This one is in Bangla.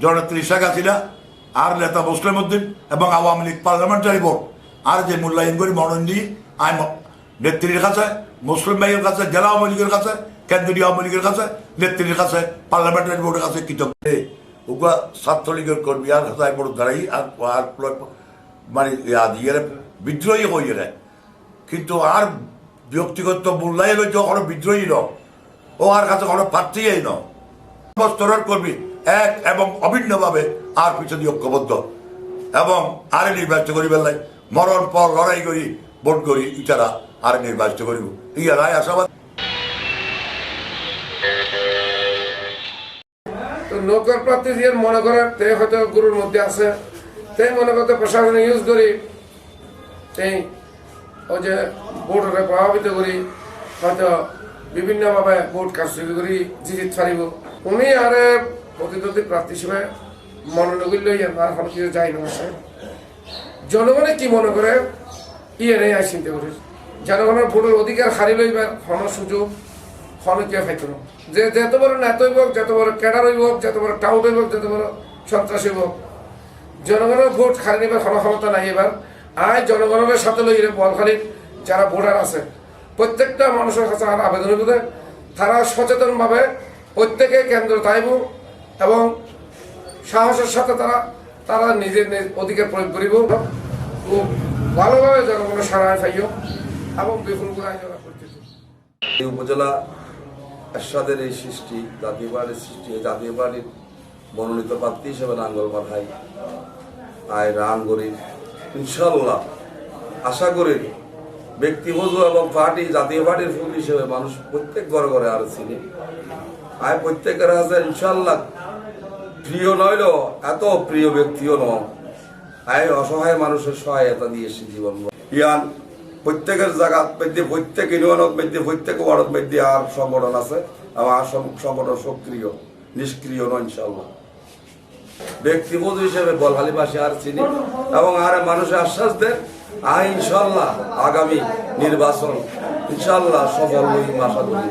জননেত্রী শেখ হাসিনা, আর নেতা মুসলিম উদ্দিন এবং আওয়ামী লীগ পার্লামেন্টারি বোর্ড। আর যে মূল্যায়ন করি মনোনয়ন দিই আই ম- নেত্রীর কাছে, মুসলিম ভাইয়ের কাছে, জেলা আওয়ামী লীগের কাছে, কেন্দ্রীয় আওয়ামী লীগের কাছে, নেত্রীর কাছে, পার্লামেন্টারি বোর্ডের কাছে কৃতজ্ঞ। উগা ছাত্রলীগের কর্মী আর হাজার বড় দাঁড়াই আর আর মানে ইয়া বিদ্রোহী হয়ে রে। কিন্তু আর ব্যক্তিগত মূল্যায়ন হইতে কোনো বিদ্রোহী ন ও আর কাছে কোনো প্রার্থীই ন স্তরের কর্মী এক এবং অভিন্নভাবে আর পিছনে ঐক্যবদ্ধ। এবং আর নির্বাচিত করি বেলায় মরণ পর লড়াই করি ভোট করি ইটারা আর নির্বাচিত করিব। ইয়া রায় আশাবাদ। নৌকার প্রার্থী দিয়ে মনে করে তে হয়তো গুরুর মধ্যে আছে। তে মনে করতে প্রশাসন ইউজ করি। ওই যে ভোটরে প্রভাবিত করি, হয়তো বিভিন্নভাবে ভোট কারচুপি করি জিজিত ফারিব উনি আরে প্রতিদ্বন্দ্বী প্রার্থী হিসেবে মনোনয়ন লই আর হল কিছু যাই আসে জনগণে কি মনে করে? ইয়ে নেই আর চিন্তা করি। জনগণের ভোটের অধিকার হারি লইবার কোনো সুযোগ খাইতো না। যে যত বড় নেতা হইব, যত বড় ক্যাডার হইব, যত বড় টাউট হইব, যত বড় সন্ত্রাস হইব, জনগণের ভোট খালি নিবার কোনো ক্ষমতা নাই এবার। আয় জনগণের সাথে লই বলখালির যারা ভোটার আছে, প্রত্যেকটা মানুষের কাছে আর আবেদন হইব তারা সচেতনভাবে প্রত্যেকে কেন্দ্র তাইব এবং সাহসের সাথে তারা তারা নিজের নিজ অধিকার প্রয়োগ করিব। খুব ভালোভাবে জনগণের সারায় পাইও এবং বিপুল এই উপজেলা এরশাদের এই সৃষ্টি জাতীয় পার্টির সৃষ্টি জাতীয় পার্টির মনোনীত প্রার্থী হিসেবে নাঙ্গল মাথায় আয় রান করি। ইনশাল্লাহ আশা করি ব্যক্তিগত এবং পার্টি জাতীয় পার্টির ফুল হিসেবে মানুষ প্রত্যেক ঘরে ঘরে আর চিনি। আয় প্রত্যেকের কাছে ইনশাল্লাহ প্রিয় নইলেও এত প্রিয় ব্যক্তিও নয় আয় অসহায় মানুষের সহায়তা দিয়েছি জীবন ইয়ান, প্রত্যেকের জায়গা মধ্যে, প্রত্যেক ইউনিয়নত মধ্যে, প্রত্যেক ওয়ার্ডত মধ্যে আর সংগঠন আছে আর সংগঠন সক্রিয়, নিষ্ক্রিয় নয় ইনশাল্লাহ ব্যক্তিগত হিসেবে বলহালিবাসী আর চিনি, এবং আর মানুষের আশ্বাস দেন আই ইনশাল্লাহ আগামী নির্বাচন ইনশাল্লাহ সফল আশা করি।